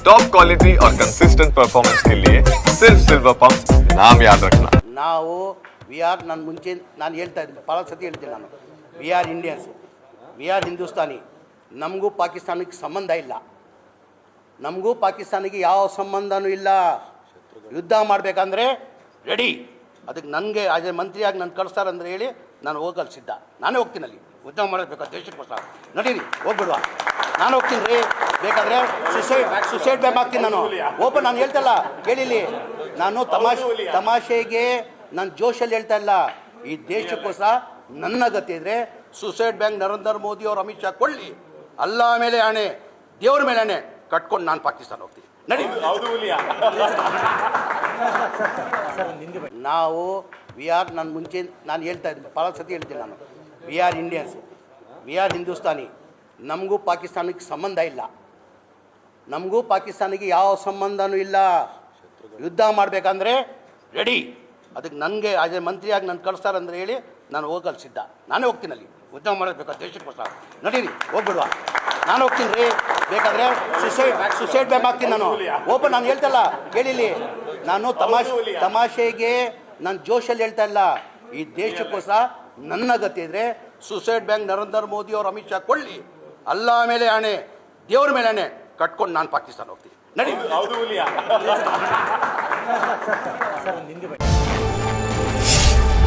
Top quality और consistent performance के लिए सिर्फ सिल्वर पंप नाम याद रखना ನಾವು ವಿ ಆರ್ ನಾನು ಮುಂಚೆ ನಾನು ಹೇಳ್ತಾ ಇದ್ದೀನಿ ಭಾಳ ಸತಿ ಹೇಳ್ತೀನಿ ನಾನು we are Indians we are Hindustani ನಮಗೂ ಪಾಕಿಸ್ತಾನಕ್ಕೆ ಸಂಬಂಧ ಇಲ್ಲ ನಮಗೂ ಪಾಕಿಸ್ತಾನಿಗೆ ಯಾವ ಸಂಬಂಧನೂ ಇಲ್ಲ ಯುದ್ಧ ಮಾಡಬೇಕಂದ್ರೆ ರೆಡಿ ಅದಕ್ಕೆ ನನಗೆ ಆಸ್ ಎ ಮಂತ್ರಿಯಾಗಿ ನಾನು ಕಳಿಸ್ತಾರಂದ್ರೆ ಹೇಳಿ ನಾನು ಹೋಗಲು ಸಿದ್ಧ ನಾನೇ ಹೋಗ್ತೀನಿ ಅಲ್ಲಿ ಯುದ್ಧ ಮಾಡಬೇಕು ದೇಶಕ್ಕೋಸ್ಕರ ನಡೀರಿ ಹೋಗ್ಬಿಡುವ ನಾನು ಹೋಗ್ತೀನಿ ರೀ ಬೇಕಾದ್ರೆ ಸುಸೈಡ್ ಸುಸೈಡ್ ಬ್ಯಾಮ್ ಹಾಕ್ತೀನಿ ನಾನು. ಓಪನ್ ನಾನು ಹೇಳ್ತಲ್ಲ ಕೇಳಿಲಿ ನಾನು ತಮಾಷೆ ತಮಾಷೆಗೆ ನಾನು ಜೋಶಲ್ಲಿ ಹೇಳ್ತಾ ಇಲ್ಲ. ಈ ದೇಶಕ್ಕೋಸ್ಕರ ನನ್ನ ಗತಿ ಇದ್ರೆ ಸುಸೈಡ್ ಬ್ಯಾಂಕ್ ನರೇಂದ್ರ ಮೋದಿ ಅವರು ಅಮಿತ್ ಶಾ ಕೊಳ್ಳಿ ಅಲ್ಲ ಮೇಲೆ ಆಣೆ ದೇವ್ರ ಮೇಲೆ ಆಣೆ ಕಟ್ಕೊಂಡು ನಾನು ಪಾಕಿಸ್ತಾನ ಹೋಗ್ತೀನಿ. ನಡಿ. ನಾವು ವಿ ಆರ್ ನಾನು ಮುಂಚೆ ನಾನು ಹೇಳ್ತಾ ಇದ್ದೀನಿ. ಭಾಳ ಸತಿ ಹೇಳ್ತೀನಿ ನಾನು. We are Indians we are Hindustani. ನಮಗೂ ಪಾಕಿಸ್ತಾನಕ್ಕೆ ಸಂಬಂಧ ಇಲ್ಲ. ನಮಗೂ ಪಾಕಿಸ್ತಾನಿಗೆ ಯಾವ ಸಂಬಂಧನೂ ಇಲ್ಲ. ಯುದ್ಧ ಮಾಡಬೇಕಂದ್ರೆ ರೆಡಿ ಅದಕ್ಕೆ ನನಗೆ ಆಜ್ ಮಂತ್ರಿಯಾಗಿ ನಾನು ಕಳಿಸ್ತಾರಂದ್ರೆ ಹೇಳಿ ನಾನು ಹೋಗಲು ಸಿದ್ಧ. ನಾನೇ ಹೋಗ್ತೀನಿ ಅಲ್ಲಿ. ಯುದ್ಧ ಮಾಡಬೇಕು ದೇಶಕ್ಕೋಸ್ಕರ ನಡೀರಿ, ಹೋಗ್ಬಿಡುವ. ನಾನು ಹೋಗ್ತೀನಿ ರೀ. ಬೇಕಾದ್ರೆ ಸುಸೈಡ್ ಸುಸೈಡ್ ಬ್ಯಾಂಕ್ ಹಾಕ್ತೀನಿ ನಾನು. ಓಪನ್ ನಾನು ಹೇಳ್ತಲ್ಲ ಕೇಳಿಲಿ ನಾನು ತಮಾಷೆ ತಮಾಷೆಗೆ ನಾನು ಜೋಶಲ್ಲಿ ಹೇಳ್ತಾ ಇಲ್ಲ. ಈ ದೇಶಕ್ಕೋಸ್ಕರ ನನ್ನ ಗತಿ ಇದ್ರೆ ಸುಸೈಡ್ ಬ್ಯಾಂಕ್ ನರೇಂದ್ರ ಮೋದಿ ಅವರು ಅಮಿತ್ ಶಾ ಕೊಳ್ಳಿ ಅಲ್ಲ ಮೇಲೆ ಆಣೆ. ದೇವ್ರ ಮೇಲೆ ಆಣೆ. ಕಟ್ಕೊಂಡು ನಾನು ಪಾಕಿಸ್ತಾನ ಹೋಗ್ತೀನಿ. ನಡಿ.